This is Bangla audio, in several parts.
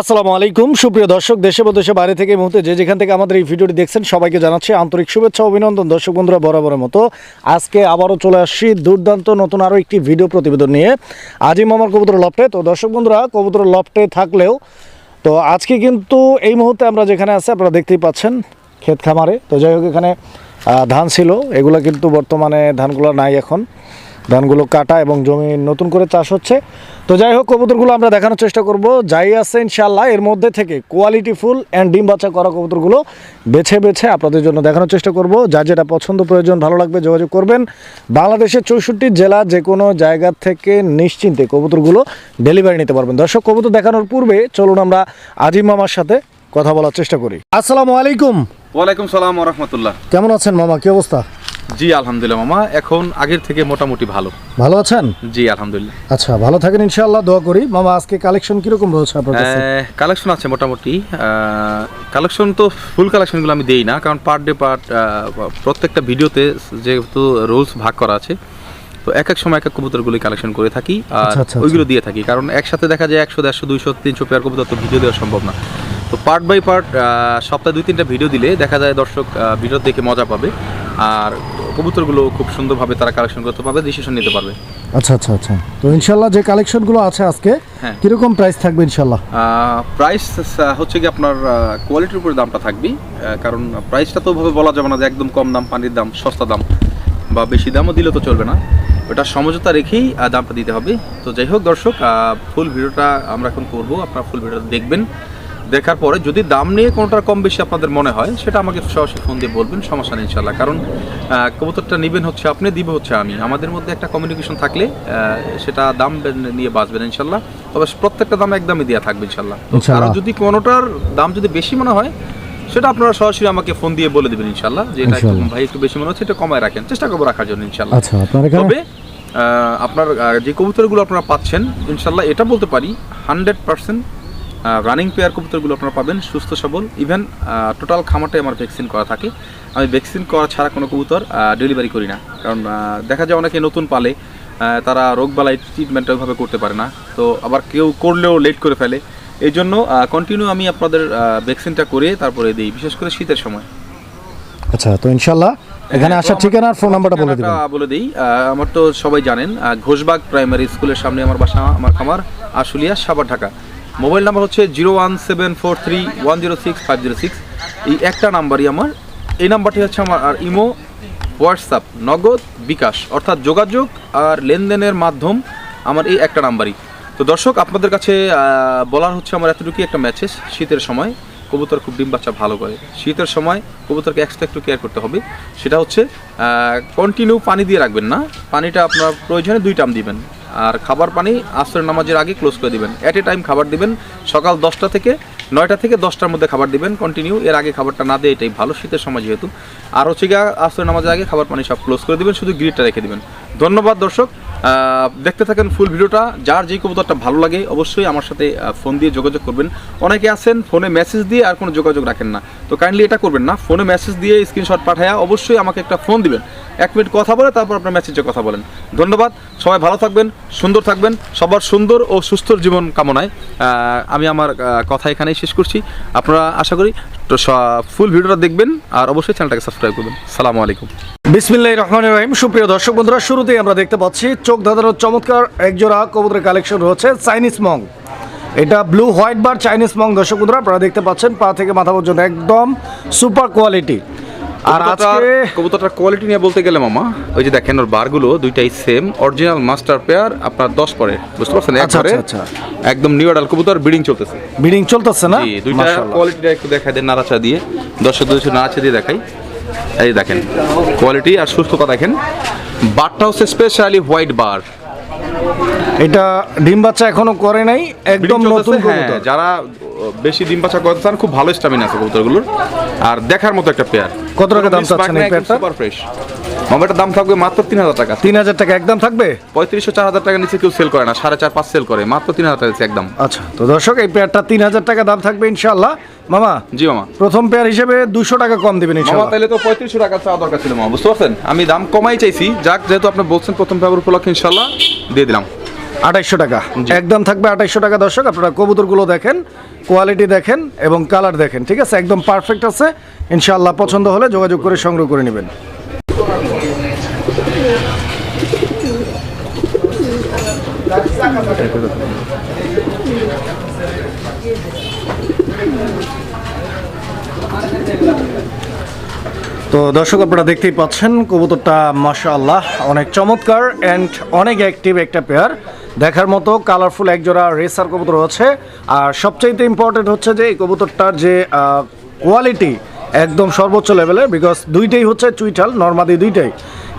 আসসালামু আলাইকুম। সুপ্রিয় দর্শক, দেশে বা দেশে বাইরে থেকে মুহূর্তে যে যেখান থেকে আমাদের এই ভিডিওটি দেখছেন, সবাইকে জানাচ্ছি আন্তরিক শুভেচ্ছা, অভিনন্দন। দর্শক বন্ধুরা, বরাবরের মতো আজকে আবারও চলে আসছি দুর্দান্ত নতুন আরও একটি ভিডিও প্রতিবেদন নিয়ে। আজিম আমার কবুতর লফটে। তো দর্শক বন্ধুরা, কবুতর লফটে থাকলেও, তো আজকে কিন্তু এই মুহূর্তে আমরা যেখানে আছি, আপনারা দেখতেই পাচ্ছেন ক্ষেত খামারে। তো যাই হোক, এখানে ধান ছিল। এগুলো কিন্তু বর্তমানে ধানগুলো নাই এখন। ধানগুলো কাটা এবং জমি নতুন করে চাষ হচ্ছে। তো যাই হোক কবুতরগুলো আমরা দেখানোর চেষ্টা করব। যাই আছে ইনশাল্লাহ এর মধ্যে থেকে কোয়ালিটি ফুল অ্যান্ড ডিম বাচ্চা করা কবুতরগুলো বেছে বেছে আপনাদের জন্য দেখানোর চেষ্টা করব। যার যেটা পছন্দ প্রয়োজন ভালো লাগবে যোগাযোগ করবেন। বাংলাদেশের চৌষট্টি জেলা যে কোনো জায়গা থেকে নিশ্চিন্তে কবুতরগুলো ডেলিভারি নিতে পারবেন। দর্শক কবুতর দেখানোর পূর্বে চলুন আমরা আজিম মামার সাথে কথা বলার চেষ্টা করি। আসসালামু আলাইকুম। ওয়ালাইকুম সালাম রহমতুল্লাহ। কেমন আছেন মামা? কি অবস্থা? জি আলহামদুলিল্লাহ মামা। এখন আগের থেকে মোটামুটি ভালো। ভালো আছেন? জি আলহামদুলিল্লাহ। আচ্ছা ভালো থাকেন ইনশাআল্লাহ দোয়া করি। মামা আজকে কালেকশন কীরকম রয়েছে আপনার কাছে? কালেকশন আছে মোটামুটি। কালেকশন তো ফুল কালেকশনগুলো আমি দেই না কারণ পার ডে পার্ট প্রত্যেকটা ভিডিওতে যেহেতু রুলস ভাগ করা আছে তো এক এক সময় এক এক কবুতরগুলি কালেকশন করে থাকি আর আচ্ছা, আচ্ছা, ওইগুলো দিয়ে থাকি। কারণ একসাথে দেখা যায় একশো দেড়শো দুইশো তিনশো পেয়ার কবুতর তো ভিডিও দেওয়া সম্ভব না। তো পার্ট বাই পার্ট সপ্তাহে দুই তিনটা ভিডিও দিলে দেখা যায় দর্শক ভিডিও দেখে মজা পাবে। আর কবুতরগুলো খুব সুন্দরভাবে তারা কালেকশন করতে পারবে ডিসিশন নিতে পারবে। আচ্ছা আচ্ছা আচ্ছা। তো ইনশাল্লাহ যে কালেকশনগুলো আছে আজকে হ্যাঁ। কীরকম প্রাইস থাকবে ইনশাল্লাহ? প্রাইস হচ্ছে কি আপনার কোয়ালিটির উপরে দামটা থাকবেই। আহ, কারণ প্রাইসটা তো ওভাবে বলা যাবে না যে একদম কম দাম পানির দাম সস্তা দাম বা বেশি দামও দিলে তো চলবে না। ওটা সমঝোতা রেখেই দামটা দিতে হবে। তো যাই হোক দর্শক ফুল ভিডিওটা আমরা এখন করব। আপনারা ফুল ভিডিওটা দেখবেন। দেখার পরে যদি দাম নিয়ে কোনোটা কম বেশি আপনাদের মনে হয় সেটা আমাকে সরাসরি ফোন দিয়ে বলবেন সমস্যা নেই ইনশাল্লাহ কারণ কবুতরটা নেবেন হচ্ছে আপনি দিব হচ্ছে আমি। আমাদের মধ্যে একটা কমিউনিকেশন থাকলে সেটা দাম নিয়ে বাঁচবেন ইনশাল্লাহ তবে প্রত্যেকটা দাম একদমই দেওয়া থাকবে ইনশাল্লাহ তো ইনশাল্লাহ। কারও যদি কোনোটার দাম যদি বেশি মনে হয় সেটা আপনারা সরাসরি আমাকে ফোন দিয়ে বলে দেবেন ইনশাল্লাহ যে এটা ভাই একটু বেশি মনে হচ্ছে এটা কমায় রাখেন। চেষ্টা করব রাখার জন্য ইনশাল্লাহ আচ্ছা তবে আপনার যে কবুতরগুলো আপনারা পাচ্ছেন ইনশাল্লাহ এটা বলতে পারি হান্ড্রেড পার্সেন্ট রানিং পেয়ার কবুতরগুলো আপনারা পাবেন সুস্থ সবল। ইভেন টোটাল খামারটাই আমার ভ্যাকসিন করা থাকে। আমি ভ্যাকসিন করা ছাড়া কোনো কবুতর ডেলিভারি করি না। কারণ দেখা যায় অনেকে নতুন পালে তারা রোগবালাই ট্রিটমেন্টটা ওইভাবে করতে পারে না। তো আবার কেউ করলেও লেট করে ফেলে। এই জন্য কন্টিনিউ আমি আপনাদের ভ্যাকসিনটা করে তারপরে দিই বিশেষ করে শীতের সময়। আচ্ছা তো ইনশাল্লাহ এখানে হ্যাঁ, আসার ঠিকানা আর ফোন নাম্বারটা বলে দিবেন। বলে দিই। আমার তো সবাই জানেন ঘোষবাগ প্রাইমারি স্কুলের সামনে আমার বাসা আমার খামার আশুলিয়া সাবার ঢাকা। মোবাইল নাম্বার হচ্ছে zero one seven four three one zero six five zero six. এই একটা নাম্বারই আমার। এই নাম্বারটি হচ্ছে আমার আর ইমো, হোয়াটসঅ্যাপ, নগদ, বিকাশ, অর্থাৎ যোগাযোগ আর লেনদেনের মাধ্যম আমার এই একটা নাম্বারই। তো দর্শক, আপনাদের কাছে বলার হচ্ছে আমার এতটুকুই একটা ম্যাচেস শীতের সময়। কবুতর খুব ডিম বাচ্চা ভালো করে। শীতের সময় কবুতরকে এক্সট্রা একটু কেয়ার করতে হবে। সেটা হচ্ছে কন্টিনিউ পানি দিয়ে রাখবেন না। পানিটা আপনার প্রয়োজনে দুই টাইম দিবেন। আর খাবার পানি আসরের নামাজের আগে ক্লোজ করে দিবেন। অ্যাট এ টাইম খাবার দিবেন। সকাল দশটা থেকে নয়টা থেকে দশটার মধ্যে খাবার দিবেন। কন্টিনিউ এর আগে খাবারটা না দিয়ে এটাই ভালো শীতের সময় যেহেতু। আর হচ্ছে গিয়ে আসরের নামাজের আগে খাবার পানি সব ক্লোজ করে দিবেন। শুধু গ্রিডটা রেখে দিবেন। ধন্যবাদ দর্শক। দেখতে থাকেন ফুল ভিডিওটা। যার যেই কবুতরটা ভালো লাগে, অবশ্যই আমার সাথে ফোন দিয়ে যোগাযোগ করবেন। অনেকে আছেন, ফোনে মেসেজ দিয়ে আর কোনো যোগাযোগ রাখেন না। তো কাইন্ডলি এটা করবেন না। ফোনে মেসেজ দিয়ে স্ক্রিনশট পাঠায়া অবশ্যই আমাকে একটা ফোন দিবেন। এক মিনিট কথা বলে, তারপর আপনার মেসেজে কথা বলেন। ধন্যবাদ, সবাই ভালো থাকবেন, সুন্দর থাকবেন, সবার সুন্দর ও সুস্থ জীবন কামনায়। আমি আমার কথা এখানেই শেষ করছি। আপনারা আশা করি তো ফুল ভিডিওটা দেখবেন, আর অবশ্যই চ্যানেলটাকে সাবস্ক্রাইব করবেন। সালাম আলাইকুম। বিসমিল্লাহ রহমান রহিম। সুপ্রিয় দর্শক বন্ধুরা, শুরুতেই আমরা দেখতে পাচ্ছি চোখ ধাঁধানোর চমৎকার একজোড়া কবুতরের কালেকশন রয়েছে চাইনিজ মং এটা ব্লু হোয়াইট বার চাইনিজ মং দর্শক বন্ধুরা, আপনারা দেখতে পাচ্ছেন, পা থেকে মাথা পর্যন্ত একদম সুপার কোয়ালিটি আর আজকে কবুতরটার কোয়ালিটি নিয়ে বলতে গেলে মামা ওই যে দেখেন ওর বারগুলো দুইটাই সেম অরিজিনাল মাস্টার পেয়ার আপনার দশ পরে বুঝতে পারছেন? আচ্ছা, একবারে আচ্ছা, একদম নিউ আডাল কবুতর ব্রিডিং চলতেছে। বিডিং চলতেছে না? জি দুইটা কোয়ালিটিটা একটু দেখাই দেন নাড়াচা দিয়ে। দর্শক দুশো নাড়াচা দিয়ে দেখাই। এই দেখেন কোয়ালিটি আর সুস্থতা দেখেন। বারটা হচ্ছে স্পেশালি হোয়াইট বার এটা ডিম বাচ্চা এখনও করে নাই একদম নতুন হ্যাঁ, কবুতর। যারা বেশি ডিম বাচ্চা করতে চান খুব ভালো স্টামিনা আছে কবুতরগুলোর। আর দেখার মতো একটা পেয়ার কত টাকা দাম চাচ্ছেন এই পেয়ারটা? সুপার ফ্রেশ মামাটার দাম থাকবে মাত্র তিন হাজার টাকা। তিন হাজার টাকা একদম থাকবে? পঁয়ত্রিশশো চার হাজার টাকা নিচে কেউ সেল করে না সাড়ে চার পাঁচ সেল করে মাত্র তিন হাজার টাকা একদম। আচ্ছা তো দর্শক এই পেয়ারটা তিন হাজার টাকা দাম থাকবে ইনশাল্লাহ মামা জি মামা। প্রথম পেয়ার হিসেবে দুশো টাকা কম দিবেন মামা ইনশাল্লাহ তাহলে তো পঁয়ত্রিশশো টাকা চাওয়া দরকার ছিল মামা বুঝতে পারছেন? আমি দাম কমাই চাইছি যাক যেহেতু আপনি বলছেন প্রথম পেপার উপলক্ষে ইনশাল্লাহ দিয়ে দিলাম। আঠাইশশো টাকা। একদম থাকবে আঠাইশশো টাকা দর্শক আপনারা কবুতরগুলো দেখেন কোয়ালিটি দেখেন এবং কালার দেখেন ঠিক আছে? একদম পারফেক্ট আছে। ইনশাআল্লাহ পছন্দ হলে যোগাযোগ করে সংগ্রহ করে নেবেন। তো দর্শক, আপনারা দেখতেই পাচ্ছেন, কবুতরটা, মাশাআল্লাহ, অনেক চমৎকার অ্যান্ড অনেক অ্যাক্টিভ একটা পেয়ার দেখার মতো কালারফুল একজোড়া রেসার কবুতর আছে আর সবচাইতে ইম্পর্টেন্ট হচ্ছে যে এই কবুতরটার যে কোয়ালিটি একদম সর্বোচ্চ লেভেলের বিকজ দুইটাই হচ্ছে চুইঠাল নর্মাদি দুইটাই।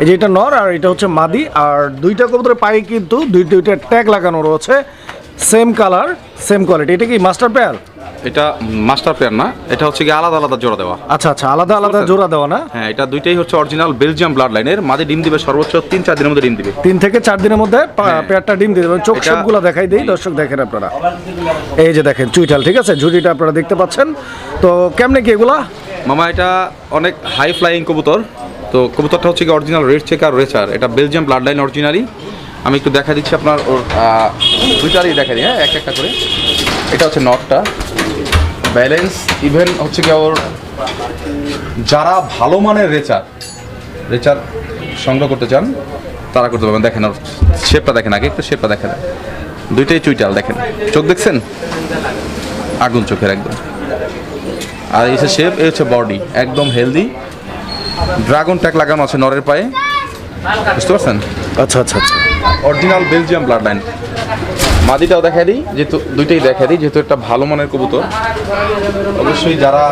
এই যে এটা নর আর এটা হচ্ছে মাদি আর দুইটা কবুতরের পায়ে কিন্তু দুই দুইটা ট্যাগ লাগানো রয়েছে সেম কালার সেম কোয়ালিটি এটা কি মাস্টার পেয়ার এটা মাস্টার পেয়ার না এটা হচ্ছে কি আলাদা আলাদা জোড়া দেওয়া। আচ্ছা আচ্ছা আলাদা আলাদা জোড়া দেওয়া না? হ্যাঁ এটা দুইটাই হচ্ছে অরিজিনাল বেলজিয়াম ব্লাড লাইনের মাঝে ডিম দিবে সর্বোচ্চ তিন চার দিনের মধ্যে ডিম দিবে। তিন থেকে চার দিনের মধ্যে হ্যাঁ। পেয়ারটা ডিম দিয়ে দেবেন চোখ সবগুলো দেখাই দিই দর্শক দেখেন আপনারা। এই যে দেখেন চুইটাল ঠিক আছে? ঝুড়িটা আপনারা দেখতে পাচ্ছেন। তো কেমনে কি এগুলা? মামা, এটা অনেক হাই ফ্লাইং কবুতর। তো কবুতরটা হচ্ছে কি অরিজিনাল রেড চেক আর রেচার এটা বেলজিয়াম ব্লাড লাইন অরিজিনালি আমি একটু দেখা দিচ্ছি আপনার ওর দুইটারই দেখা দিই হ্যাঁ এক একটা করে। এটা হচ্ছে নটটা ব্যালেন্স ইভেন হচ্ছে কি ওর, যারা ভালো মানের রেচার রেচার সংগ্রহ করতে চান, তারা করতে পারবেন। দেখেন ওর শেপটা দেখেন, আগে একটু শেপটা দেখেন। দুইটাই চুইটাল, দেখেন। চোখ দেখছেন? আগুন চোখের একদম। আর এই হচ্ছে শেপ এই হচ্ছে বডি একদম হেলদি ড্রাগন ট্যাগ লাগানো আছে নরের পায়ে। বুঝতে পারছেন? আচ্ছা আচ্ছা আচ্ছা। অরিজিনাল বেলজিয়াম ব্লাড লাইন মাদিটাও দেখা দিই যেহেতু দুইটাই দেখা দিই যেহেতু একটা ভালো মানের কবুতর। অবশ্যই যারা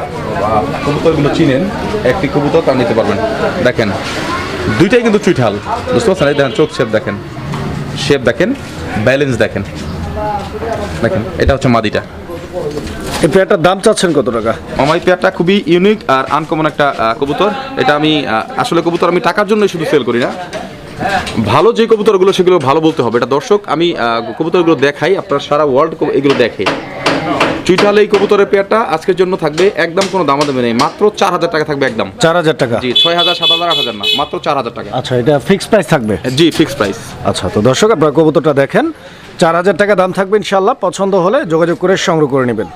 কবুতরগুলো চিনেন একটি কবুতর তা নিতে পারবেন। দেখেন দুইটাই কিন্তু চুইঠাল। বুঝতে পারছেন? এই দেখেন চোখ শেপ দেখেন। শেপ দেখেন ব্যালেন্স দেখেন। দেখেন এটা হচ্ছে মাদিটা। এই পেয়ারটার দাম চাচ্ছেন কত টাকা? আমার এই পেয়ারটা খুবই ইউনিক আর আনকমন একটা কবুতর। এটা আমি আসলে কবুতর আমি টাকার জন্য শুধু সেল করি না। ভালো যে কবুতরগুলো, সেগুলো ভালো বলতে হবে। এটা দর্শক, আমি কবুতরগুলো দেখাই, আপনার সারা ওয়ার্ল্ড এগুলো দেখে। চুইটাল এই কবুতরের পেয়ারটা আজকের জন্য থাকবে একদম কোনো দামাদামি নেই। মাত্র চার হাজার টাকা থাকবে একদম। চার হাজার টাকা? জি ছয় হাজার সাত হাজার আট হাজার না মাত্র চার হাজার টাকা। আচ্ছা এটা ফিক্সড প্রাইস থাকবে? জি ফিক্স প্রাইস আচ্ছা তো দর্শক আপনারা কবুতরটা দেখেন। চার হাজার টাকা দাম থাকবে ইনশাল্লাহ পছন্দ হলে যোগাযোগ করে সংগ্রহ করে নেবেন।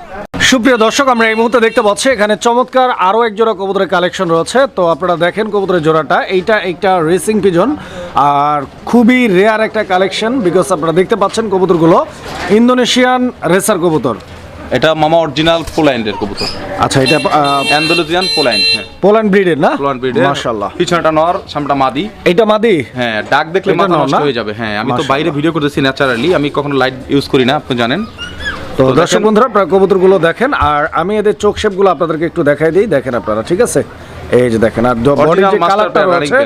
সুপ্রিয় দর্শক আমরা এই মুহূর্তে দেখতে পাচ্ছি এখানে চমৎকার আরও এক জোড়া কবুতরের কালেকশন রয়েছে। তো আপনারা দেখেন কবুতরের জোড়াটা। এইটা একটা রেসিং পিজন আর খুবই রেয়ার একটা কালেকশন বিকজ আপনারা দেখতে পাচ্ছেন কবুতরগুলো। ইন্দোনেশিয়ান রেসার কবুতর। এটা মামা অরিজিনাল পোল্যান্ডের কবুতর। আচ্ছা এটা অ্যান্ডালুজিয়ান পোল্যান্ড হ্যাঁ। পোল্যান্ড ব্রিডের না? পোল্যান্ড ব্রিডের। মাশাল্লাহ পিছনেটা নর সামটা মাদি। এইটা মাদি? হ্যাঁ ডাক দেখলে মাথা নষ্ট হয়ে যাবে হ্যাঁ। আমি তো বাইরে ভিডিও করতেছি ন্যাচারালি আমি কখনো লাইট ইউজ করি না আপনি জানেন। তো দর্শক বন্ধুরা আপনারা কবুতরগুলো দেখেন আর আমি এদের চোখ শেপগুলো আপনাদেরকে একটু দেখাই দিই দেখেন আপনারা ঠিক আছে? এই যে দেখেন আর বডির যে কালারটা রয়েছে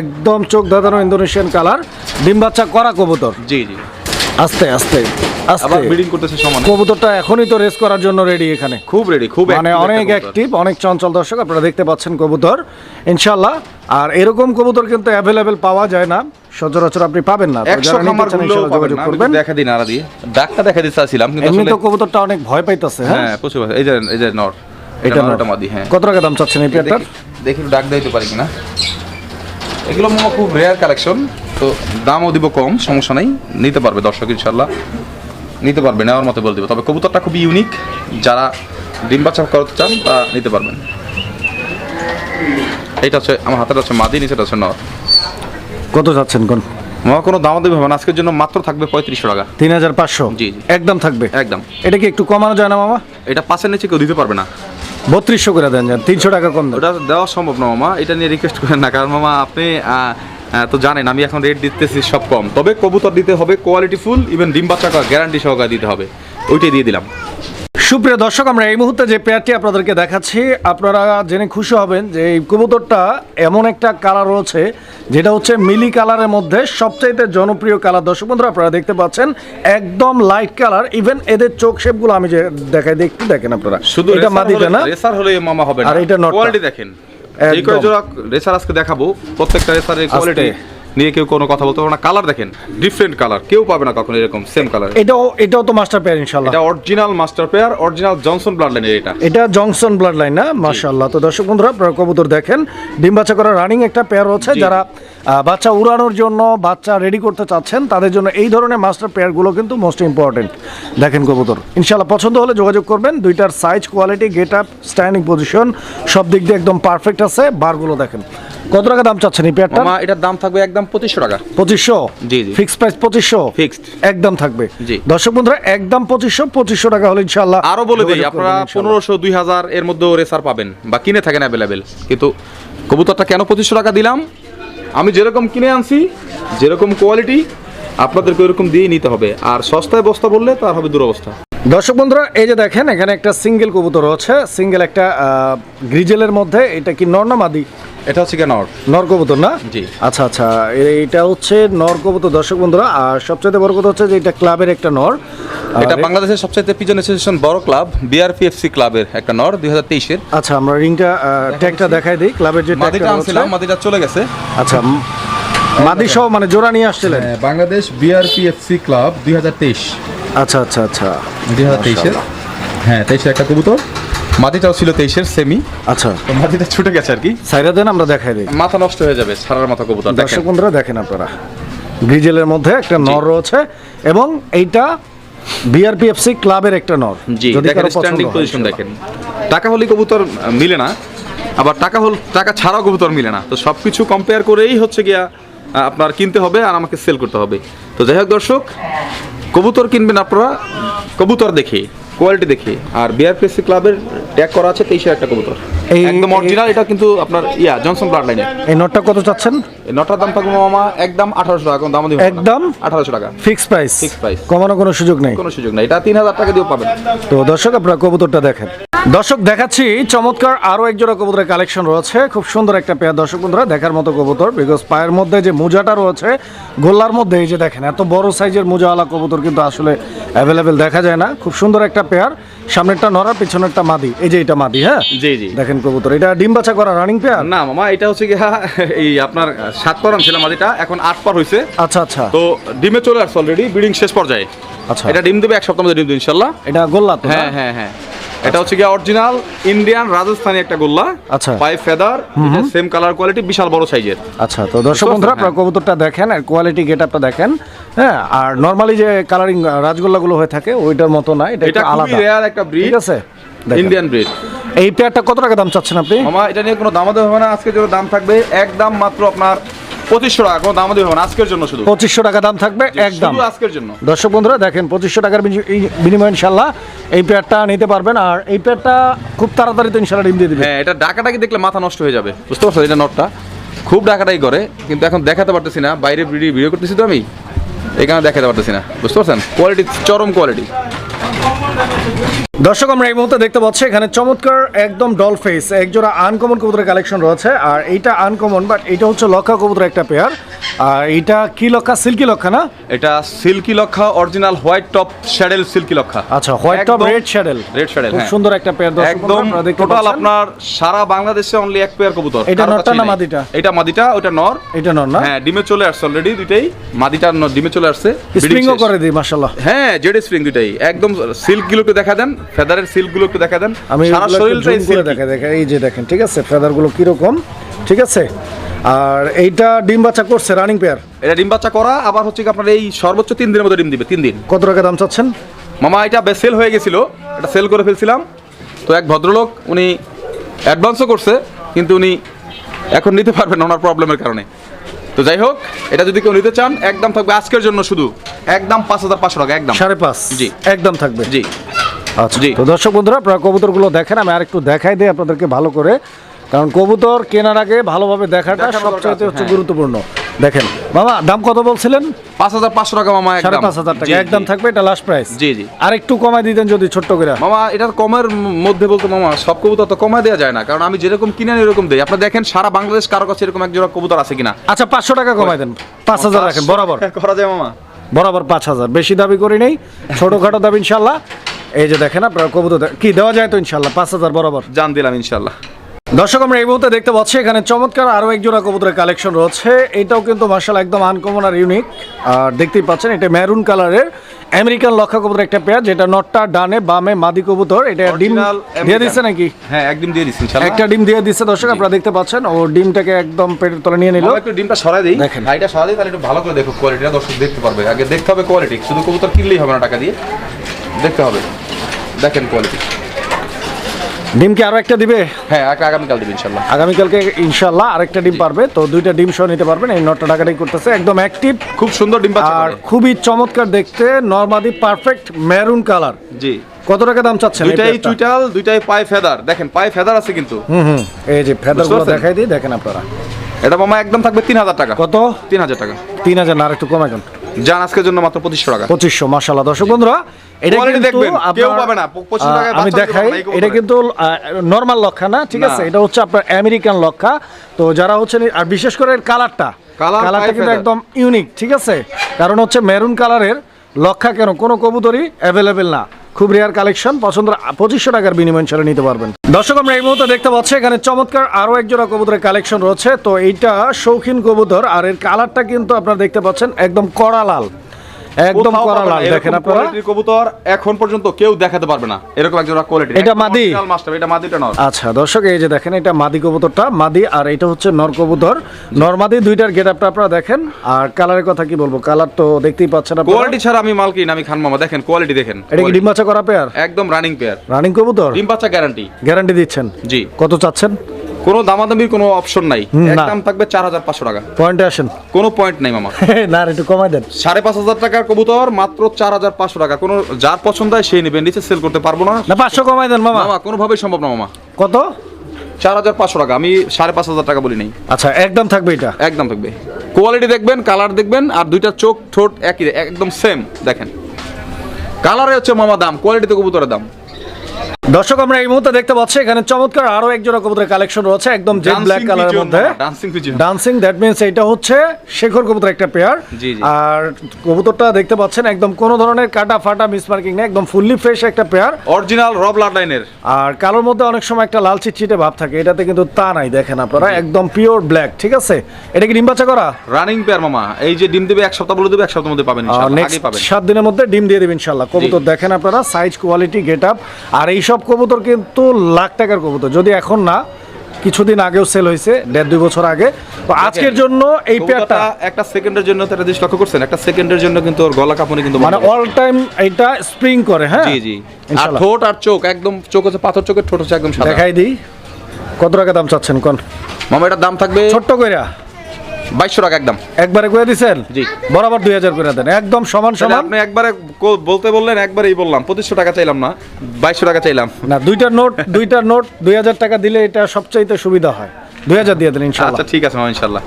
একদম চোখ দাদানো ইন্দোনেশিয়ান কালার ডিম বাচ্চা করা কবুতর। জি জি। আস্তে আস্তে। আবার ব্রিডিং করতেছে সমানে। কবুতরটা এখনই তো রেস করার জন্য রেডি এখানে। খুব রেডি খুব মানে অনেক অ্যাক্টিভ অনেক চঞ্চল দর্শক আপনারা দেখতে পাচ্ছেন কবুতর। ইনশাল্লাহ আর এরকম কবুতর কিন্তু অ্যাভেলেবেল পাওয়া যায় না। সচরাচর আপনি পাবেন না। একশো খামার চানগুলো ইনশাল্লাহ যোগাযোগ করবেন। দেখা দিন আড়া দিয়ে। ডাকটা দেখা দিতে চাচ্ছিলাম কিন্তু এমনি তো কবুতরটা অনেক ভয় পাইতেছে হ্যাঁ? হ্যাঁ প্রচুর এই যে এই যে নর এটা এটা নরটা মাদি হ্যাঁ। কত টাকা দাম চাচ্ছেন এই পেয়ারটার? দেখি- দেখি ডাক দিতে পারি কিনা। এগুলো খুব রেয়ার কালেকশন তো দামও দিব কম সমস্যা নাই। নিতে পারবে দর্শক ইনশাল্লাহ নিতে পারবে নেওয়ার মতো বলে দিব। তবে কবুতরটা খুবই ইউনিক যারা ডিম বাচ্চা করতে চান তা নিতে পারবেন। এইটা হচ্ছে আমার হাতের হচ্ছে মাদি নিচেটা হচ্ছে নর। কত যাচ্ছেন কোন? মামা কোনো দাম দেবে হবে না। আজকের জন্য মাত্র থাকবে পঁয়ত্রিশশো টাকা। তিন হাজার পাঁচশো? জি। একদম থাকবে? একদম। এটা কি একটু কমানো যায় না মামা? এটা পাশের নিচে কেউ দিতে পারবে না। বত্রিশশো করে দেন যান। তিনশো টাকা কম ওটা দেওয়া সম্ভব না মামা। এটা নিয়ে রিকোয়েস্ট করেন না। কারণ মামা আপনি তো জানেন আমি এখন রেট দিতেছি সব কম। তবে কবুতর দিতে হবে কোয়ালিটি ফুল ইভেন ডিম বাচ্চা গ্যারান্টি সহকারে দিতে হবে। ওইটাই দিয়ে দিলাম। সুপ্রিয় দর্শক আমরা এই মুহূর্তে যে পেয়ারটি আপনাদেরকে দেখাচ্ছি আপনারা জেনে খুশি হবেন যে এই কবুতরটা এমন একটা কালার রয়েছে যেটা হচ্ছে মিলি কালারের মধ্যে সবচাইতে জনপ্রিয় কালার দর্শক বন্ধুরা আপনারা দেখতে পাচ্ছেন একদম লাইট কালার ইভেন এদের চোখ শেপগুলো আমি যে দেখাই দেখতে দেখেন আপনারা। শুধু এটা মাদিটা না রেসার হলে মামা হবে আর এটা নটটা। কোয়ালিটি দেখেন। এই। করে জোড়া রেসার আজকে দেখাবো প্রত্যেকটা রেসারের কোয়ালিটি নিয়ে কেউ কোনো কথা বলতে পারবে না। কালার দেখেন ডিফারেন্ট কালার কেউ পাবে না কখনো এরকম সেম কালার এটাও এটাও তো মাস্টার পেয়ার ইনশাল্লাহ এটা original master pair original Johnson blood লাইনের এটা। এটা জংশন ব্লাড লাইন না মাশাআল্লাহ। তো দর্শক বন্ধুরা আপনারা কবুতর দেখেন। ডিম বাচ্চা করা রানিং একটা পেয়ার হচ্ছে যারা বাচ্চা উড়ানোর জন্য বাচ্চা রেডি করতে চাচ্ছেন তাদের জন্য এই ধরনের মাস্টার পেয়ারগুলো কিন্তু মোস্ট ইম্পর্টেন্ট দেখেন কবুতর। ইনশাআল্লাহ পছন্দ হলে যোগাযোগ করবেন। দুইটার size quality get up standing position সব দিক দিয়ে একদম পারফেক্ট আছে। বারগুলো দেখেন। কত টাকা দাম চাচ্ছেন এই পেয়ারটা এটার দাম থাকবে একদম পঁচিশশো টাকা। পঁচিশশো? জি, জি। ফিক্স প্রাইস পঁচিশশো? Fixed। একদম থাকবে। জি। দর্শক বন্ধুরা একদম পঁচিশশো পঁচিশশো টাকা হলে ইনশাআল্লাহ আরও বলে দিই আপনারা পনেরোশো দুই হাজার এর মধ্যেও রেসার পাবেন বা কিনে থাকেন অ্যাভেলেবেল কিন্তু কবুতরটা কেন পঁচিশশো টাকা দিলাম? আমি যেরকম কিনে আনছি যেরকম কোয়ালিটি আপনাদেরকে ওইরকম দিয়ে নিতে হবে। আর সস্তায় বস্তা বললে তার হবে দুরবস্থা। দর্শক বন্ধুরা এই যে দেখেন এখানে একটা সিঙ্গেল কবুতর আছে সিঙ্গেল একটা গ্রিজেলের মধ্যে। এটা কি নর না মাদি? এটা হচ্ছে কেন নর। কবুতর না? জি। আচ্ছা আচ্ছা এটা হচ্ছে নর কবুতর। দর্শক বন্ধুরা আর সবচেয়ে বড় কথা হচ্ছে যে এটা ক্লাবের একটা নর। এটা বাংলাদেশের সবচাইতে পিজন অ্যাসোসিয়েশন বড় ক্লাব বিআরপিএফসি ক্লাবের একটা নর দুই হাজার তেইশের। আচ্ছা আমরা রিংটা ট্যাগটা দেখাই দিই। ক্লাবের যে মাদিটা ট্যাগটা আনছিলাম মাদিটা চলে গেছে। আচ্ছা মাদি সহ মানে জোড়া নিয়ে আসছিলেন। হ্যাঁ। বাংলাদেশ বিআরপিএফসি ক্লাব দুই হাজার তেইশ। আচ্ছা আচ্ছা আচ্ছা। দুই হাজার তেইশের। হ্যাঁ তেইশের একটা কবুতর। মাদিটাও ছিল তেইশের সেমি আচ্ছা। তো মাদিটা ছুটে গেছে আর কি। সাইরা দেন আমরা দেখাই দিই। মাথা নষ্ট হয়ে যাবে সারার মাথা কবুতর দেখেন। দর্শক বন্ধুরা দেখেন আপনারা। গ্রিজেলের মধ্যে একটা নর রয়েছে এবং এইটা বিআরপিএফসি ক্লাবের একটা নর। জি দেখেন স্ট্যান্ডিং পজিশন দেখেন। টাকা হলে কবুতর মিলে না আবার টাকা হল টাকা ছাড়াও কবুতর মিলে না। তো সব কিছু কম্পেয়ার করেই হচ্ছে গিয়া আপনার কিনতে হবে আর আমাকে সেল করতে হবে। তো যাই হোক দর্শক কবুতর কিনবেন আপনারা কবুতর দেখে। কোয়ালিটি দেখি। আর বিআরপিএসসি ক্লাবের ট্যাগ করা আছে তেইশের একটা কবুতর। এই- একদম অরিজিনাল এটা কিন্তু আপনার ইয়া জনসন ব্লাড লাইনের এই নটটা কত চাচ্ছেন? নটার দাম থাকবে মামা একদম আঠারোশো টাকা কোনো দাম দিবেন একদম? আঠারোশো টাকা। Fix price Fixed price। কমানো কোনো সুযোগ নেই? কোনো সুযোগ নাই। এটা তিন হাজার টাকা দিয়েও পাবেন। তো দর্শক আপনারা কবুতরটা দেখেন। দর্শক দেখাচ্ছি চমৎকার আরও এক জোড়া কবুতরের কালেকশন রয়েছে। খুব সুন্দর একটা পেয়ার। দর্শক বন্ধুরা দেখার মতো কবুতর বিকজ পায়ের মধ্যে যে মোজাটা রয়েছে গোল্লার মধ্যে এই যে দেখেন এত বড় সাইজের মোজাওয়ালা কবুতর কিন্তু আসলে অ্যাভেলেবেল দেখা যায় না। খুব সুন্দর একটা পেয়ার। সামনেরটা নরা পিছনেরটা মাদি। এই যে এটা মাদি হ্যাঁ? জি জি। দেখেন কবুতর এটা ডিম বাচ্চা করা রানিং পেয়ার না মামা এটা হচ্ছে কি এই আপনার সাত পরাম ছিল মাদিটা এখন আট পার হয়েছে আচ্ছা আচ্ছা। তো ডিমে চলে আসছে অলরেডি ব্রিডিং শেষ পর্যায়ে। আচ্ছা। এটা ডিম দেবে এক সপ্তাহ মধ্যে ডিম দেবে ইনশাল্লাহ। এটা গোল্লা তো হ্যাঁ হ্যাঁ হ্যাঁ। এটা হচ্ছে গিয়া অরিজিনাল ইন্ডিয়ান রাজস্থানি একটা গোল্লা আচ্ছা। পায়ে ফেদার সেম কালার কোয়ালিটি বিশাল বড় সাইজের আচ্ছা তো দর্শক বন্ধুরা আপনারা কবুতরটা দেখেন আর কোয়ালিটি গেট আপটা দেখেন। হ্যাঁ আর নর্মালি যে কালারিং রাজগোল্লাগুলো হয়ে থাকে ওইটার মতো না এটা এটা খুবই আলাদা। রেয়ার একটা ব্রিড ঠিক আছে? ইন্ডিয়ান ব্রিড এই পেয়ারটা কত টাকা দাম চাচ্ছেন আপনি? মামা এটা নিয়ে কোনো দামাদামি হবে না আজকে জন্য দাম থাকবে একদম মাত্র আপনার পঁচিশশো টাকা কোনো দামাদামি হবে না আজকের জন্য শুধু। পঁচিশশো টাকা দাম থাকবে একদম। আজকের জন্য। দর্শক বন্ধুরা দেখেন পঁচিশশো টাকার বিনিময়ে ইনশাল্লাহ এই পেয়ারটা নিতে পারবেন আর এই পেয়ারটা খুব তাড়াতাড়ি তো ইনশাল্লাহ ডিম দিয়ে দিবে। হ্যাঁ এটা ডাকাটাকি দেখলে মাথা নষ্ট হয়ে যাবে। বুঝতে পারছ এটা নটটা? খুব ডাকাটাই করে কিন্তু এখন দেখাতে পারতেছি না বাইরে ভিডিও করতেছি তো আমি এখানে দেখাতে পারতেছি না। বুঝতে পারছেন? কোয়ালিটি চরম কোয়ালিটি দর্শক, আমরা এই মুহূর্তে দেখতে পাচ্ছি, এখানে চমৎকার একদম ডল ফেস একজোড়া আনকমন কবুতরের কালেকশন রয়েছে, আর এইটা আনকমন বাট এটা হচ্ছে লক্ষা কবুতরের একটা পেয়ার আর এইটা কি লক্ষা সিল্কি লক্ষা না? এটা silky লক্ষা original white top saddle silky লক্ষা আচ্ছা white top red saddle. Red saddle খুব সুন্দর একটা পেয়ার দর্শক একদম টোটাল আপনার সারা বাংলাদেশে অনলি এক পেয়ার কবুতর এটা নরটা না মাদিটা? এটা মাদিটা ওটা নর। এটা নর না? হ্যাঁ ডিমে চলে আসছে অলরেডি দুইটাই। মাদিটা নর ডিমে চলে আসছে। স্প্রিংও করে দিই মাশাল্লাহ হ্যাঁ জেড স্প্রিং দুটাই একদম সিল্কগুলো একটু দেখা দেন ফেদারের সিল্কগুলো একটু দেখা দেন। আমি সারা শরীরটাই zoom দেখা দেখা এই যে দেখেন ঠিক আছে? ফেদারগুলো কীরকম ঠিক আছে? আর এইটা ডিম বাচ্চা করছে রানিং পেয়ার এটা ডিম বাচ্চা করা আবার হচ্ছে কি আপনার এই সর্বোচ্চ তিন দিনের মধ্যে ডিম দিবে তিন দিন। কত টাকা দাম চাচ্ছেন? মামা এটা সেল হয়ে গেছিল এটা সেল করে ফেলছিলাম। তো এক ভদ্রলোক উনি অ্যাডভান্সও করছে কিন্তু উনি এখন নিতে পারবেন ওনার প্রবলেমের কারণে। তো যাই হোক এটা যদি কেউ নিতে চান একদম থাকবে আজকের জন্য শুধু। একদম পাঁচ হাজার পাঁচশো টাকা একদম সাড়ে পাঁচ। জি। একদম থাকবে। জি। আচ্ছা জি। তো দর্শক বন্ধুরা আপনারা কবুতরগুলো দেখেন আমি আরেকটু দেখাই দিই আপনাদেরকে ভালো করে। কারণ কবুতর কেনার আগে ভালোভাবে দেখাটা সবচেয়ে হচ্ছে হ্যাঁ। গুরুত্বপূর্ণ। দেখেন মামা দাম কত বলছিলেন? পাঁচ হাজার পাঁচশো টাকা মামা সাড়ে পাঁচ হাজার টাকা একদম থাকবে এটা লাস্ট প্রাইস জি জি। আর একটু কমাই দিতেন যদি ছোট্ট করে। মামা এটার কমের মধ্যে বলতে মামা সব কবুতর তো কমায় দেওয়া যায় না। কারণ আমি যেরকম কিনে আনি এরকম দেই। আপনি দেখেন সারা বাংলাদেশ কারও কাছে এরকম এক জোড়া কবুতর আছে কিনা। আচ্ছা পাঁচশো টাকা কমাই দেন। পাঁচ হাজার রাখেন বরাবর। করা যায় মামা। বরাবর পাঁচ হাজার। বেশি দাবি করি নেই। ছোটখাটো দাবি ইনশাল্লাহ। এই যে দেখেন আপনারা কবুতর কি দেওয়া যায় তো ইনশাল্লাহ? পাঁচ হাজার বরাবর। জান দিলাম ইনশাল্লাহ। দর্শক আমরা এই মুহূর্তে দেখতে পাচ্ছি এখানে চমৎকার আরও এক জোড়া কবুতরের কালেকশন রয়েছে। এটাও কিন্তু মার্শাল একদম আনকমন আর ইউনিক আর দেখতেই পাচ্ছেন এটা মেরুন কালারের আমেরিকান লক্ষা কবুতর একটা পেয়ার যেটা নটটা ডানে বামে মাদি কবুতর। এটা ডিম দিয়ে দিচ্ছে নাকি? হ্যাঁ একদম দিয়ে দিচ্ছে একটা ডিম দিয়ে দিচ্ছে দর্শক আপনারা দেখতে পাচ্ছেন। ও ডিমটাকে একদম পেটের তলে নিয়ে নিল। একটু ডিমটা সরাই দিই। দেখেন। হাইটা সরাই দিই তাহলে একটু ভালো করে দেখো কোয়ালিটিটা দর্শক দেখতে পারবে। আগে দেখতে হবে কোয়ালিটি শুধু কবুতর কিনলেই হবে না টাকা দিয়ে। দেখতে হবে। দেখেন কোয়ালিটি ডিম কি আরও একটা দিবে? হ্যাঁ আগামীকাল দেবে ইনশাল্লাহ। আগামীকালকে ইনশাল্লাহ আরেকটা ডিম পারবে। তো দুইটা ডিম সহ নিতে পারবেন। এই নটটা টাকাটাই করতেছে একদম অ্যাক্টিভ খুব সুন্দর ডিম পাচ্ছে আর খুবই চমৎকার দেখতে নর্মাদি পারফেক্ট মেরুন কালার জি। কত টাকা দাম চাচ্ছেন দুইটাই? চুইটাল দুইটাই পায়ে ফেদার। দেখেন পায়ে ফেদার আছে কিন্তু। হুম হুম। এই যে ফেদারগুলো বুঝতে পারছেন? দেখাই দিই দেখেন আপনারা। এটা মামা একদম থাকবে তিন হাজার টাকা। কত? তিন হাজার টাকা। তিন হাজার না আর একটু কম এখন যান আজকের জন্য মাত্র পঁচিশশো টাকা। পঁচিশশো মাসাল্লাহ দর্শক বন্ধুরা এটা কিন্তু কেউ পাবে না, প- পঁচিশ টাকায় আহ, আমি দেখাই। এটা কিন্তু নর্মাল লক্ষা না ঠিক আছে? এটা হচ্ছে আপনার আমেরিকান লক্ষা। তো যারা হচ্ছে আর বিশেষ করে কালারটা কালারটা কিন্তু একদম ইউনিক ঠিক আছে? কারণ হচ্ছে মেরুন কালারের লক্ষা কেন? কোনো কবুতরই অ্যাভেলেবেল না। খুব রেয়ার কালেকশন পছন্দ পঁচিশশো টাকার বিনিময় ছেড়ে নিতে পারবেন। দর্শক আমরা এই মুহূর্তে দেখতে পাচ্ছি এখানে চমৎকার আরও এক জোড়া কবুতরের কালেকশন রয়েছে। তো এইটা শৌখিন কবুতর আর এর কালারটা কিন্তু আপনারা দেখতে পাচ্ছেন একদম কড়া লাল। একদম না, লাল দেখেন আপনারা। quality-র কবুতর এখন পর্যন্ত কেউ দেখাতে পারবে না। এরকম একজন কোয়ালিটি এটা মাদি? মাস্টার এটা মাদিটা নয় আচ্ছা দর্শক এই যে দেখেন এটা মাদি কবুতরটা মাদি আর এটা হচ্ছে নর কবুতর। নরমাদি দুইটার গেট আপটা আপনারা দেখেন। আর কালারের কথা কি বলব? কালার তো দেখতেই পাচ্ছেন আপনারা। কোয়ালিটি ছাড়া আমি মাল কিনি আমি খান মামা। দেখেন কোয়ালিটি দেখেন। এটা কি ডিম বাচ্চা করা পেয়ার একদম রানিং পেয়ার রানিং কবুতর? ডিম বাচ্চা গ্যারান্টি গ্যারান্টি দিচ্ছেন? জি। কত চাচ্ছেন? কোনো দামাদামির কোনো অপশন নাই। একদম থাকবে চার হাজার পাঁচশো টাকা। পয়েন্টে আসেন। কোনো পয়েন্ট নাই মামা। না একটু কমাই দেন। সাড়ে পাঁচ হাজার টাকার কবুতর মাত্র চার হাজার পাঁচশো টাকা। কোনো যার পছন্দ হয় সেই নেবেন নিচে সেল করতে পারব না। না পাঁচশো কমাই দেন মামা। মামা কোনোভাবেই সম্ভব না মামা। কত? চার হাজার পাঁচশো টাকা। আমি সাড়ে পাঁচ হাজার টাকা বলি নাই। আচ্ছা একদম থাকবে এটা? একদম থাকবে। কোয়ালিটি দেখবেন কালার দেখবেন আর দুইটা চোখ ঠোঁট একই একদম সেম দেখেন। কালারে হচ্ছে মামা দাম কোয়ালিটিতে কবুতরের দাম। দর্শক আমরা এই মুহূর্তে দেখতে পাচ্ছি এখানে চমৎকার আরও এক জোড়া কবুতরের কালেকশন রয়েছে একদম জেড ব্ল্যাক কালারের মধ্যে। ডান্সিং দ্যাট মিনস এটা হচ্ছে শেখর কবুতর একটা পেয়ার। আর কবুতরটা দেখতে পাচ্ছেন একদম কোনো ধরনের কাটা ফাটা মিসমার্কিং নেই একদম ফুললি ফ্রেশ একটা পেয়ার অরিজিনাল রব লাইনের আর কালোর মধ্যে অনেক সময় একটা লাল চিটচিটে ভাব থাকে এটাতে কিন্তু তা নাই দেখেন আপনারা একদম পিওর ব্ল্যাক ঠিক আছে? এটা কি ডিম বাচ্চা করা? রানিং পেয়ার মামা। এই যে ডিম দিবে এক সপ্তাহ বলে দিবে এক সপ্তাহের মধ্যে পাবেন ইনশাআল্লাহ, সাত দিনের মধ্যে ডিম দিয়ে দেবেন ইনশাল্লাহ কবুতর দেখেন আপনারা সাইজ কোয়ালিটি গেট আপ আর এই সব কবুতর কিন্তু লাখ টাকার কবুতর। যদি এখন না কিছুদিন আগেও সেল হয়েছে দেড় দুই বছর আগে। তো আজকের জন্য এই পেয়ারটা একটা সেকেন্ডের জন্য তো একটা জিনিস লক্ষ্য করছেন একটা সেকেন্ডের জন্য কিন্তু ওর গলা কাপড়ে কিন্তু মানে অল টাইম এটা স্প্রিং করে হ্যাঁ? জি জি। আর ঠোঁট আর চোখ একদম চোখ হচ্ছে পাথর চোখের ঠোঁট হচ্ছে একদম সাদা। দেখাই দিই। কত টাকা দাম চাচ্ছেন কোন? মামা এটার দাম থাকবে ছোট্ট কইরা। বাইশশো টাকা একদম। একবারে কইরা দিছেন? জি। বরাবর দুই হাজার করে দেন। একদম সমান সমান? আপনি একবারে বলতে বললেন একবারেই বললাম। পঁচিশশো টাকা চাইলাম না বাইশশো টাকা চাইলাম। না দুইটার নোট দুইটার নোট দুই হাজার টাকা দিলে এটা সবচাইতে সুবিধা হয়। দুই হাজার দিয়ে দেন ইনশাল্লাহ। আচ্ছা ঠিক আছে ইনশাল্লাহ।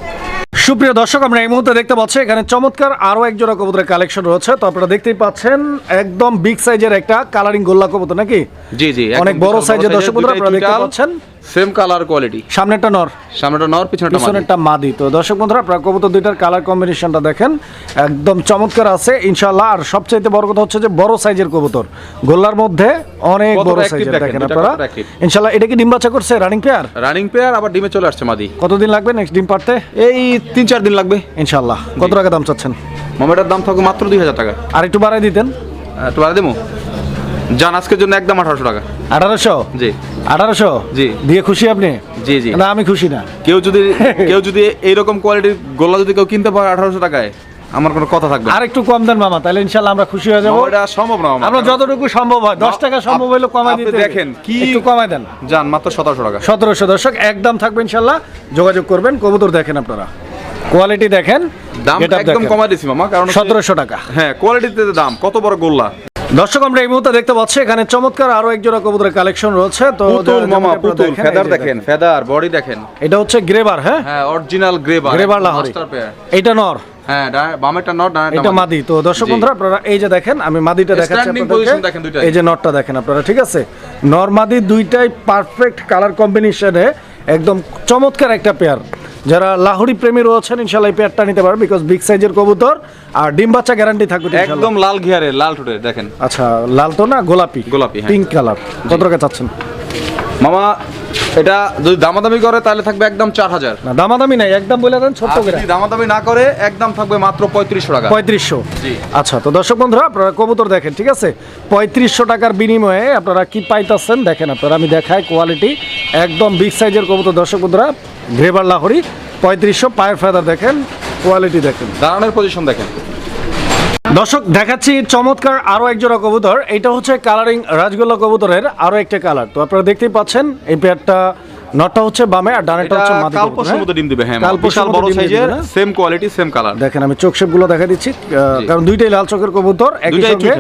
সুপ্রিয় দর্শক আমরা এই মুহূর্তে দেখতে পাচ্ছি এখানে চমৎকার আরও এক জোড়া কবুতরের কালেকশন রয়েছে। তো আপনারা দেখতেই পাচ্ছেন একদম বিগ সাইজের একটা কালারিং গোল্লা কবুতর নাকি? জি জি অনেক বড় সাইজের দর্শক বন্ধুরা আপনারা দেখতে পাচ্ছেন। সেম কালার কোয়ালিটি সামনেটা নর। সামনেটা নর পিছনেটা মাদি। পিছনেরটা মাদি। তো দর্শক বন্ধুরা আপনারা কবুতর দুইটার কালার কম্বিনেশনটা দেখেন। একদম চমৎকার আছে ইনশাল্লাহ আর সবচাইতে বড় কথা হচ্ছে যে বড় সাইজের কবুতর। গোল্লার মধ্যে অনেক বড় সাইজের দেখেন, আপনারা। ইনশাল্লাহ এটা কি ডিম বাচ্চা করছে রানিং পেয়ার রানিং পেয়ার আবার ডিমে চলে আসছে মাদি। কতদিন লাগবে নেক্সট ডিম পারতে এই তিন চার দিন লাগবে। ইনশাল্লাহ কত টাকা দাম চাচ্ছেন? মামাটার দাম থাকবে মাত্র দুই হাজার টাকা। আর একটু বাড়াই দিতেন। একটু বাড়া দেবো? জান আজকের জন্য একদম আঠারোশো টাকা। আঠারোশো? জি। আঠারোশো? জি। দিয়ে খুশি আপনি? জি, জি। না আমি খুশি না। কেউ যদি কেউ যদি এইরকম কোয়ালিটির গোল্লা যদি কেউ কিনতে পারে আঠারোশো টাকায় আমার কোনো কথা থাকবে আর একটু কম দেন মামা তাহলে ইনশাল্লাহ আমরা খুশি হয়ে যাব। এটা সম্ভব না আমরা যতটুকু সম্ভব হয় দশ টাকা সম্ভব হইলে কমাই দিতে দেখেন, কি- একটু কমাই দেন। যান মাত্র সতেরোশো টাকা। সতেরোশো দর্শক একদম থাকবে ইনশাল্লাহ যোগাযোগ করবেন কবুতর দেখেন আপনারা। কোয়ালিটি দেখেন দাম একদম কমাই দিছি মামা কারণ হচ্ছে- সতেরোশো টাকা। হ্যাঁ কোয়ালিটিতে দাম কত বড় গোল্লা। দর্শক আমরা এই মুহূর্তে দেখতে পাচ্ছি এখানে চমৎকার আরও এক জোড়া কবুতরের কালেকশন রয়েছে। তো পুতুল মামা পুতুল ফেদার দেখেন ফেদার বডি দেখেন। এটা হচ্ছে গ্রেবার হ্যাঁ? হ্যাঁ অরিজিনাল গ্রেবার গ্রেবার লাহোরি। এটা নর। হ্যাঁ ডা- নট এটা মাদি। মাদি। তো দর্শক বন্ধুরা আপনারা এই যে দেখেন আমি মাদিটা দেখাচ্ছি আপনাদেরকে। দেখেন এই যে নটটা দেখেন আপনারা ঠিক আছে? নর মাদি দুইটাই পারফেক্ট কালার কম্বিনেশনে একদম চমৎকার একটা পেয়ার যারা লাহোরি প্রেমী রয়েছেন ইনশাল্লাহ এই পেয়ারটা নিতে পারবে বিকজ বিগ সাইজের কবুতর। আর ডিম বাচ্চা গ্যারান্টি থাকবে একদম লাল ঘিয়ারে লাল ঠোঁটে দেখেন। আচ্ছা লাল তো না গোলাপি? গোলাপি, হ্যাঁ। পিঙ্ক কালার কত টাকা চাচ্ছেন? মামা এটা যদি দামাদামি করে তাহলে থাকবে একদম চার হাজার। না দামাদামি নাই একদম বলে দেন ছোট্ট করে। দামাদামি না করে একদম থাকবে মাত্র পঁয়ত্রিশশো টাকা। পঁয়ত্রিশশো? জি। আচ্ছা তো দর্শক বন্ধুরা আপনারা কবুতর দেখেন ঠিক আছে? পঁয়ত্রিশশো টাকার বিনিময়ে আপনারা কি পাইতেছেন? দেখেন আপনারা আমি দেখাই কোয়ালিটি একদম বিগ সাইজের কবুতর। দর্শক বন্ধুরা গ্রেবার লাহরি পঁয়ত্রিশশো পায়ের ফেদার দেখেন। কোয়ালিটি দেখেন। দাঁড়ানোর পজিশন দেখেন। দর্শক দেখাচ্ছি চমৎকার আরও একজোড়া কবুতর। এটা হচ্ছে কালারিং রাজগোল্লা কবুতরের আরও একটা কালার তো আপনারা দেখতেই পাচ্ছেন এই পেয়ারটা নটটা হচ্ছে বামে আর ডানেরটা এটা হচ্ছে মাদি কালপোষের হ্যাঁ? মতো ডিম দিবে হ্যাঁ বিশাল বড় সাইজের? সেম কোয়ালিটি সেম কালার দেখেন আমি চোখ শেপগুলো দেখা দিচ্ছি কারণ দুইটাই লাল চোখের কবুতর একই সঙ্গে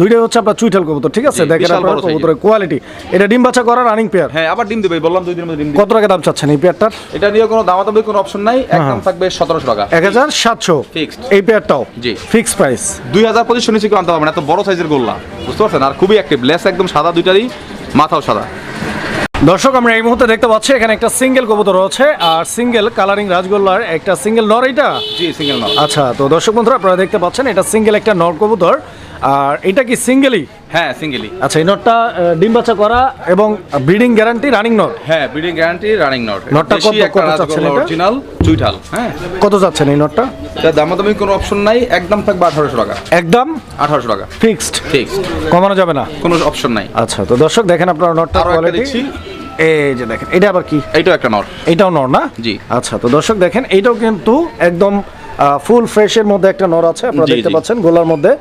দুইটাই হচ্ছে আপনার চুইঠাল কবুতর ঠিক আছে? দেখেন আপনার কবুতরের কোয়ালিটি এটা ডিম বাচ্চা করা রানিং পেয়ার হ্যাঁ আবার ডিম দিবে বললাম দুই দিনের মধ্যে ডিম কত টাকা দাম চাচ্ছেন এই পেয়ারটার এটা নিয়ে কোনো দাম দামাদামি কোনো অপশন নাই একদম থাকবে সতেরোশো টাকা। এক হাজার সাতশো। এই পেয়ারটাও জি। ফিক্স প্রাইস দুই হাজার পঁচিশশো নিচে আনতে পারবেন এত বড় সাইজের গোল্লা। বুঝতে পারছেন? আর খুবই অ্যাক্টিভ লেস একদম সাদা দুইটারই মাথাও সাদা। দর্শক আমরা এই মুহূর্তে দেখতে পাচ্ছি এখানে একটা সিঙ্গেল কবুতর রয়েছে আর সিঙ্গেল কালারিং রাজগোল্লার একটা সিঙ্গেল নর এটা? জি সিঙ্গেল নর। আচ্ছা তো দর্শক বন্ধুরা আপনারা দেখতে পাচ্ছেন এটা সিঙ্গেল একটা নর কবুতর আর এটা কি সিঙ্গেলই হ্যাঁ সিঙ্গেলই আচ্ছা এই নটটা ডিম বাচ্চা করা এবং ব্রিডিং গ্যারান্টি রানিং নট হ্যাঁ ব্রিডিং গ্যারান্টি রানিং নট নটটা কত- কত চাচ্ছেন অরিজিনাল চুইঠাল হ্যাঁ। কত এই নটটা এটা দামাদামি কোনো অপশন নাই একদম থাকবে আঠারোশো টাকা। একদম? আঠারোশো টাকা। ফিক্সড ফিক্সড কমানো যাবে না? কোনো অপশন নাই। আচ্ছা তো দর্শক দেখেন আপনার নটটা কোয়ালিটি এই যে দেখেন এটা আবার কি? এইটাও একটা নট এটাও নর না? জি। আচ্ছা তো দর্শক দেখেন এইটাও কিন্তু একদম ফুল ফ্রেশের মধ্যে একটা নর আছে। আপনারা দেখতে পাচ্ছেন গোলার মধ্যে।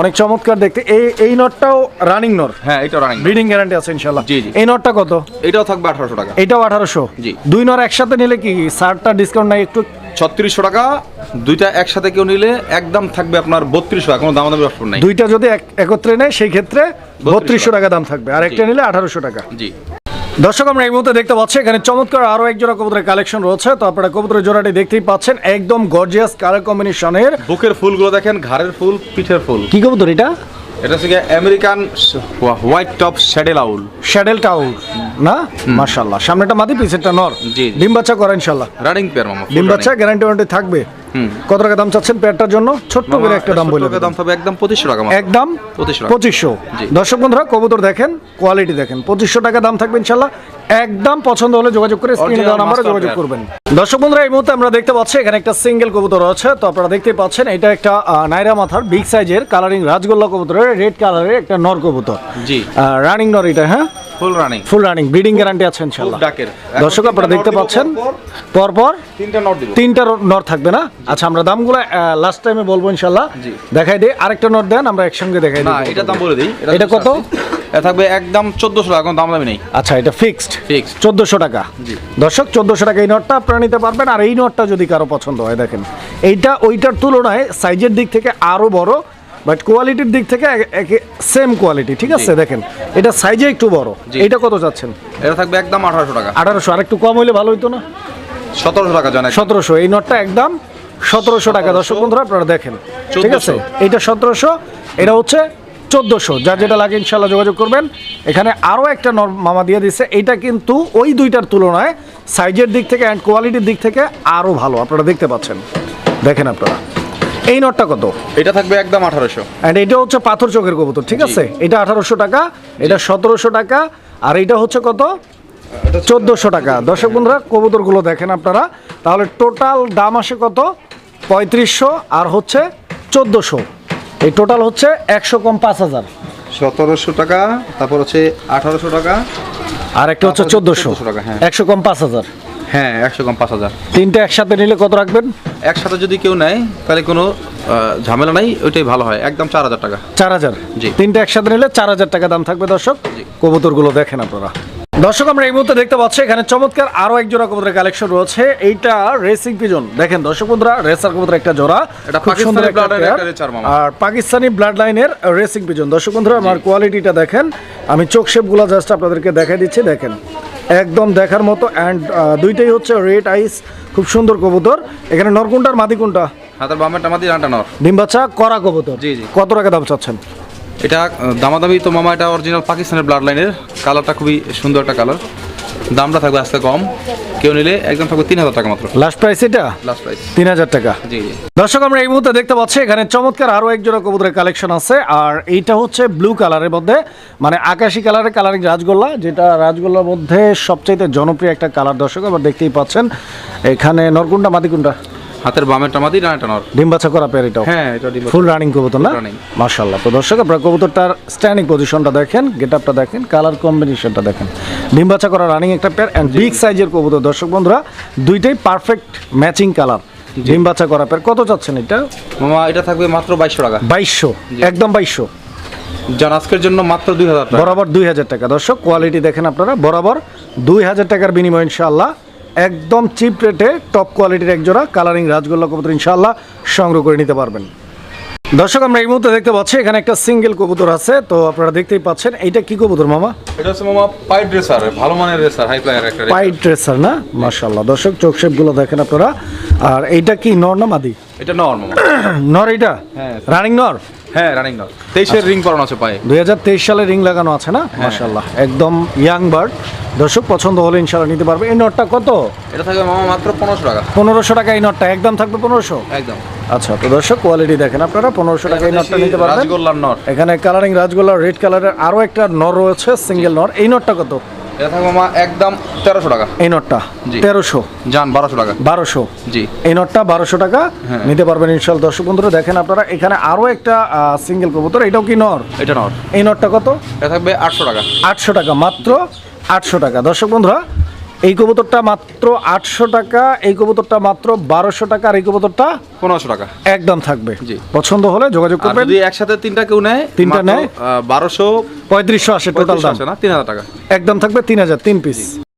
অনেক চমৎকার দেখতে। এই এই নটটাও রানিং নর হ্যাঁ এটাও রানিং ব্রিডিং গ্যারান্টি আছে ইনশাল্লাহ জি, জি। এই নটটা কত? এটাও থাকবে আঠারোশো টাকা। এটাও আঠারোশো? জি। দুই নর একসাথে নিলে কি সারটা ডিসকাউন্ট নাই একটু? ছত্রিশশো টাকা দুইটা একসাথে কেউ নিলে একদম থাকবে আপনার বত্রিশশো টাকা কোনো দামাদামি অপশন নাই। দুইটা যদি একত্রে নেয় সেই ক্ষেত্রে বত্রিশশো টাকা। টাকা দাম থাকবে। আর একটা নিলে আঠারোশো টাকা। জি। দর্শক আমরা এই মুহূর্তে দেখতে পাচ্ছি এখানে চমৎকার আরও এক জোড়া কবুতরের কালেকশন রয়েছে। তো আপনারা কবুতরের জোড়াটি দেখতেই পাচ্ছেন একদম গর্জিয়াস কালার কম্বিনেশনের বুকের ফুলগুলো দেখেন ঘাড়ের ফুল পিঠের ফুল। কি কবুতর এটা? এটা হচ্ছে আমেরিকান হোয়াইট টপ শ্যাডেল আউল শ্যাডেল টাউল না? মাশাআল্লাহ সামনেটা মাদি পিছেরটা নর। জি। ডিম বাচ্চা করা ইনশাআল্লাহ। রানিং পেয়ার মামা ডিম বাচ্চা গ্যারান্টি ওয়ারেন্টি থাকবে। কত টাকা দাম চাচ্ছেন পেয়ারটার জন্য? ছোট্ট করে একটা দাম বলে দাম থাকবে একদম পঁচিশশো টাকা একদম পঁচিশশো দর্শক বন্ধুরা কবুতর দেখেন কোয়ালিটি দেখেন। পঁচিশশো টাকা দাম থাকবে ইনশাল্লাহ। একদম পছন্দ হলে যোগাযোগ করে স্ক্রিনে দেওয়া নাম্বারে যোগাযোগ করবেন। দর্শক বন্ধুরা এই মুহূর্তে আমরা দেখতে পাচ্ছি এখানে একটা সিঙ্গেল কবুতর আছে। তো আপনারা দেখতেই পাচ্ছেন এটা একটা নাইরা মাথার বিগ সাইজের কালারিং রাজগোল্লা কবুতরের রেড কালারের একটা নর কবুতর। জি। রানিং নর এটা হ্যাঁ? Full running full running breeding guarantee আছে ইনশাল্লাহ ডাকের দর্শক আপনারা দেখতে পাচ্ছেন? পরপর তিনটা নট দিব। তিনটা নর থাকবে না? আচ্ছা আমরা দামগুলো লাস্ট টাইমে বলব ইনশাল্লাহ জি। দেখাই দিই আরেকটা নর দেন আমরা একসঙ্গে দেখাই না এটা দাম বলে দিই। এটা কত? থাকবে একদম চোদ্দশো টাকা কোনো দাম দামি নেই। আচ্ছা এটা ফিক্সড Fixed। চোদ্দোশো টাকা। দর্শক চোদ্দোশো টাকা এই নোটটা আপনারা নিতে পারবেন আর এই নটটা যদি কারও পছন্দ হয় দেখেন। এইটা ওইটার তুলনায় সাইজের দিক থেকে আরও বড় বাট কোয়ালিটির দিক থেকে সেম কোয়ালিটি ঠিক আছে? দেখেন এটা সাইজে একটু বড়। জি। এইটা কত যাচ্ছেন? এটা থাকবে একদম আঠারোশো টাকা। আঠারোশো আর একটু কম হইলে ভালো হইতো না? সতেরোশো টাকা জানেন সতেরোশো এই নোটটা একদম সতেরোশো টাকা। দর্শক বন্ধুরা আপনারা দেখেন ঠিক আছে? 1400 এইটা সতেরোশো এটা হচ্ছে চোদ্দোশো। যার যেটা লাগে ইনশাল্লাহ যোগাযোগ করবেন। এখানে আরও একটা মামা দিয়ে দিচ্ছে এটা কিন্তু ওই দুইটার তুলনায় সাইজের দিক থেকে অ্যান্ড কোয়ালিটির দিক থেকে আরও ভালো। আপনারা দেখতে পাচ্ছেন। দেখেন আপনারা। এই নটটা কত? এটা থাকবে একদম আঠারোশো। অ্যান্ড এটা হচ্ছে পাথর চোখের কবুতর ঠিক আছে? এটা আঠারোশো টাকা এটা সতেরোশো টাকা আর এটা হচ্ছে কত? চোদ্দোশো টাকা। দর্শক বন্ধুরা কবুতরগুলো দেখেন আপনারা। তাহলে টোটাল দাম আসে কত? পঁয়ত্রিশশো আর হচ্ছে চোদ্দোশো। এই টোটাল হচ্ছে একশো কম পাঁচ হাজার। সতেরোশো টাকা তারপর হচ্ছে আঠারোশো টাকা আর একটা হচ্ছে চোদ্দোশো টাকা, হ্যাঁ। একশো কম পাঁচ হাজার। হ্যাঁ একশো কম পাঁচ হাজার। তিনটে একসাথে নিলে কত রাখবেন? একসাথে যদি কেউ নেয় তাহলে কোনো ঝামেলা নাই ওইটাই ভালো হয়। একদম চার হাজার টাকা। চার হাজার? জি। তিনটে একসাথে নিলে চার হাজার টাকা দাম থাকবে দর্শক। কবুতরগুলো দেখেন আপনারা। দর্শক আমরা এই মুহূর্তে দেখতে পাচ্ছি এখানে চমৎকার আরও এক জোড়া কবুতরের কালেকশন রয়েছে। এইটা রেসিং পিজন দেখেন দর্শক বন্ধুরা রেসার কবুতর একটা জোড়া। এটা খুব সুন্দর। আর পাকিস্তানি ব্লাড লাইনের রেসিং পিজন দর্শক বন্ধুরা আমার কোয়ালিটিটা দেখেন। আমি চোখ শেপগুলো জাস্ট আপনাদেরকে দেখাই দিচ্ছি দেখেন। একদম দেখার মতো অ্যান্ড দুইটাই হচ্ছে রেড আইস খুব সুন্দর কবুতর। এখানে নরকুন্টার মাদি কোনটা? হাতের বামেরটা মাদি ডানটা নর। ডিম বাচ্চা করা কবুতর। জি, জি। কত টাকা দাম চাচ্ছেন? এটা দামাদামি তো মামা এটা অরিজিনাল পাকিস্তানের ব্লাড লাইনের কালারটা খুবই সুন্দর একটা কালার দামটা থাকবে আজকে কম। কেউ নিলে একদম থাকবে তিন হাজার টাকা মাত্র। লাস্ট প্রাইস এটা? লাস্ট প্রাইস তিন হাজার টাকা। জি দর্শক আমরা এই মুহূর্তে দেখতে পাচ্ছি এখানে চমৎকার আরও এক জোড়া কবুতরের কালেকশন আছে আর এইটা হচ্ছে ব্লু কালারের মধ্যে মানে আকাশি কালারের কালারিং রাজগোল্লা যেটা রাজগোল্লার মধ্যে সবচাইতে জনপ্রিয় একটা কালার দর্শক আবার দেখতেই পাচ্ছেন এখানে নরকুন্ডা মাদিকুন্ডা হাতের বামের টামাদি ডানাটা নর। ডিম বাচ্চা করা পেয়ার এটাও। হ্যাঁ এটা ডিম ফুল রানিং কবুতর না। মাশাল্লাহ তো দর্শক আপনারা কবুতরটার স্ট্যান্ডিং পজিশনটা দেখেন গেট আপটা দেখেন কালার কম্বিনেশনটা দেখেন। ডিম বাচ্চা করা রানিং একটা পেয়ার অ্যান্ড বিগ সাইজের কবুতর। দর্শক বন্ধুরা দুইটাই পারফেক্ট ম্যাচিং কালার ডিম বাচ্চা করা পেয়ার কত চাচ্ছেন এটা? মামা এটা থাকবে মাত্র বাইশশো টাকা। বাইশশো? একদম বাইশশো। যান আজকের জন্য মাত্র দুই হাজার টাকা। বরাবর দুই হাজার টাকা। দর্শক কোয়ালিটি দেখেন আপনারা বরাবর দুই হাজার টাকার বিনিময় ইনশাআল্লাহ একদম চিপ রেটে টপ কোয়ালিটির এক জোড়া কালারিং রাজগোল্লা কবুতর ইনশাআল্লাহ সংগ্রহ করে নিতে পারবেন। দর্শক আমরা এই মুহূর্তে দেখতে পাচ্ছি এখানে একটা সিঙ্গেল কবুতর আছে তো আপনারা দেখতেই পাচ্ছেন এইটা কি কবুতর মামা? এটা হচ্ছে মামা পাইপ রেসার ভালো মানের রেসার হাই প্লায়ার একটা পাইট ড্রেসার না? মাশাআল্লাহ। দর্শক চোখ শেপগুলো দেখেন আপনারা। আর এইটা কি নর না মাদি? এটা নর মামা। নর এইটা? হ্যাঁ। রানিং নর? হ্যাঁ রানিং নর তেইশের রিং করানো আছে পায়ে। দুই হাজার তেইশ সালে রিং লাগানো আছে না? মাশাআল্লাহ। একদম ইয়াং বার্ড দর্শক পছন্দ হলে ইনশাআল্লাহ নিতে পারবে। এই নটটা কত? এটা থাকবে মামা মাত্র পনেরোশো টাকা। পনেরোশো টাকা এই নটটা একদম থাকবে পনেরোশো? একদম। আচ্ছা তো দর্শক কোয়ালিটি দেখেন আপনারা। পনেরোশো টাকা এই নটটা নিতে পারবেন। রাজগোল্লার নর এখানে কালারিং রাজগোল্লা রেড কালারের আরও একটা নর রয়েছে সিঙ্গেল নর এই নটটা কত? এটা থাকবে মামা একদম তেরোশো টাকা। এই নটটা তেরোশো। যান বারোশো টাকা। বারোশো। জি। এই নটটা বারোশো টাকা। হ্যাঁ। নিতে পারবেন ইনশাল দর্শক বন্ধুরা দেখেন আপনারা এখানে আরও একটা সিঙ্গেল কবুতর। এটাও কি নর? এটা নর। এই নটটা কত? এটা থাকবে আটশো টাকা। আটশো টাকা মাত্র আটশো টাকা। দর্শক বন্ধুরা এই কবুতরটা মাত্র আটশো টাকা এই কবুতরটা মাত্র বারোশো টাকা আর এই কবুতরটা পনেরোশো টাকা। একদম থাকবে। জি। পছন্দ হলে যোগাযোগ করবে করবেন। যদি একসাথে তিনটা কেউ নেয় তিনটা নেয়? বারোশো পঁয়ত্রিশশো আসে টোটাল দাম। আসে না তিন হাজার টাকা। একদম থাকবে তিন হাজার তিন পিস